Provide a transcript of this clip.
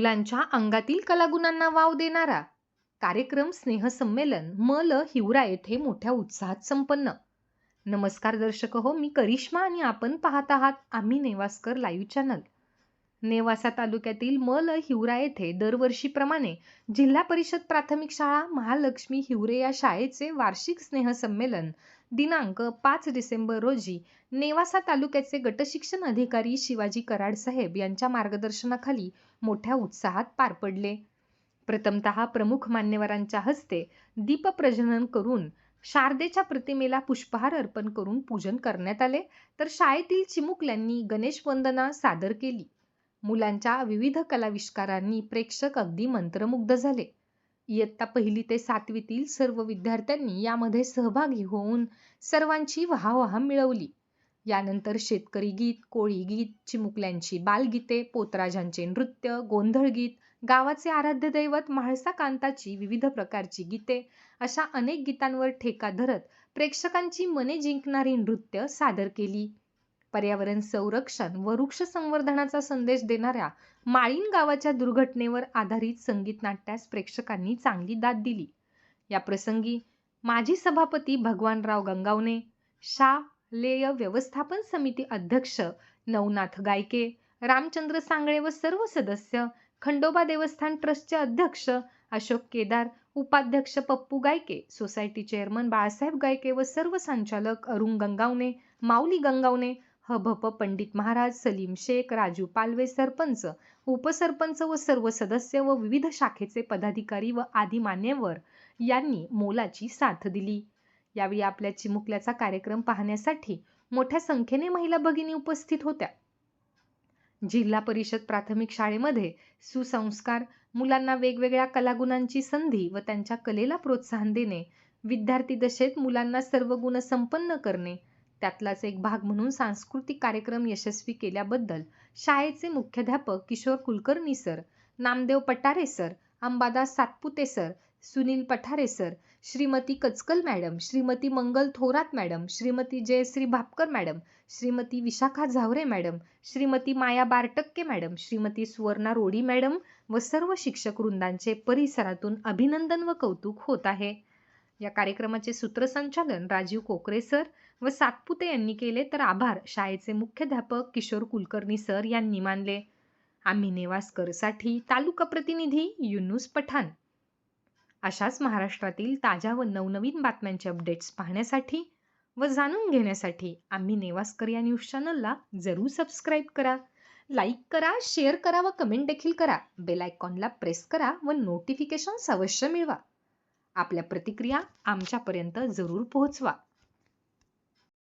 मुलांच्या अंगातील कलागुणांना वाव देणारा. कार्यक्रम स्नेहसंमेलन म ल हिवरा येथे मोठ्या उत्साहात संपन्न. नमस्कार दर्शक हो मी करिश्मा आणि आपण पाहत आहात आम्ही नेवासकर लाईव्ह चॅनल. नेवासा तालुक्यातील म ल हिवरा येथे दरवर्षीप्रमाणे जिल्हा परिषद प्राथमिक शाळा महालक्ष्मी हिवरे या शाळेचे वार्षिक स्नेहसंमेलन दिनांक पाच डिसेंबर रोजी नेवासा तालुक्याचे गटशिक्षण अधिकारी शिवाजी कराड साहेब यांच्या मार्गदर्शनाखाली मोठ्या उत्साहात पार पडले. प्रथमतः प्रमुख मान्यवरांच्या हस्ते दीपप्रज्वलन करून शारदेच्या प्रतिमेला पुष्पहार अर्पण करून पूजन करण्यात आले. तर शाळेतील चिमुकल्यांनी गणेश वंदना सादर केली. मुलांच्या विविध कलाविष्कारांनी प्रेक्षक अगदी मंत्रमुग्ध झाले. इयत्ता पहिली ते सातवीतील सर्व विद्यार्थ्यांनी यामध्ये सहभागी होऊन सर्वांची वाहवाह मिळवली. यानंतर शेतकरी गीत कोळी गीत चिमुकल्यांची बालगीते पोतराजांचे नृत्य गोंधळ गीत गावाचे आराध्य दैवत म्हाळसा कांताची विविध प्रकारची गीते अशा अनेक गीतांवर ठेका धरत प्रेक्षकांची मने जिंकणारी नृत्य सादर केली. पर्यावरण संरक्षण व वृक्ष संवर्धनाचा संदेश देणाऱ्या माळीण गावाच्या दुर्घटनेवर आधारित संगीत नाट्यास प्रेक्षकांनी चांगली दाद दिली. या प्रसंगी माजी सभापती भगवानराव गंगावणे शा लेय व्यवस्थापन समिती अध्यक्ष नवनाथ गायके रामचंद्र सांगळे व सर्व सदस्य खंडोबा देवस्थान ट्रस्टचे अध्यक्ष अशोक केदार उपाध्यक्ष पप्पू गायके सोसायटी चेअरमन बाळासाहेब गायके व सर्व संचालक अरुण गंगावणे माऊली गंगावणे हभप पंडित महाराज सलीम शेख राजू पालवे सरपंच उपसरपंच व सर्व सदस्य व विविध शाखेचे पदाधिकारी व आदी मान्यवर यांनी मोलाची साथ दिली. यावेळी आपल्या चिमुकल्याचा कार्यक्रम पाहण्यासाठी मोठ्या संख्येने महिला भगिनी उपस्थित होत्या. जिल्हा परिषद प्राथमिक शाळेमध्ये सुसंस्कार मुलांना वेगवेगळ्या कलागुणांची संधी व त्यांच्या कलेला प्रोत्साहन देणे विद्यार्थी दशेत मुलांना सर्व गुण संपन्न करणे त्यातलाच एक भाग म्हणून सांस्कृतिक कार्यक्रम यशस्वी केल्याबद्दल शाळेचे मुख्याध्यापक Kishor Kulkarni sir Namdev Patare sir Ambadas Satpute sir Sunil Pathare sir Shrimati Kachkal madam Shrimati Mangal Thorat madam Shrimati Jayashree Bhapkar madam Shrimati Vishakha Zaware madam Shrimati Maya Bartakke madam Shrimati Suvarna Rodi madam व सर्व शिक्षक वृंदांचे परिसरातून अभिनंदन व कौतुक होत आहे. या कार्यक्रमाचे सूत्रसंचालन राजीव कोकरे सर व सातपुते यांनी केले तर आभार. शाळेचे मुख्याध्यापक किशोर कुलकर्णी सर यांनी मानले. आम्ही नेवास्करसाठी तालुका प्रतिनिधी युनुस पठाण. अशाच महाराष्ट्रातील ताज्या व नवनवीन बातम्यांचे अपडेट्स पाहण्यासाठी व जाणून घेण्यासाठी आम्ही नेवास्कर या न्यूज चॅनलला जरूर सबस्क्राईब करा. लाईक करा शेअर करा व कमेंट देखील करा. बेल आयकॉनला प्रेस करा व नोटिफिकेशन्स अवश्य मिळवा. आपल्या प्रतिक्रिया आमच्यापर्यंत जरूर पोहोचवा.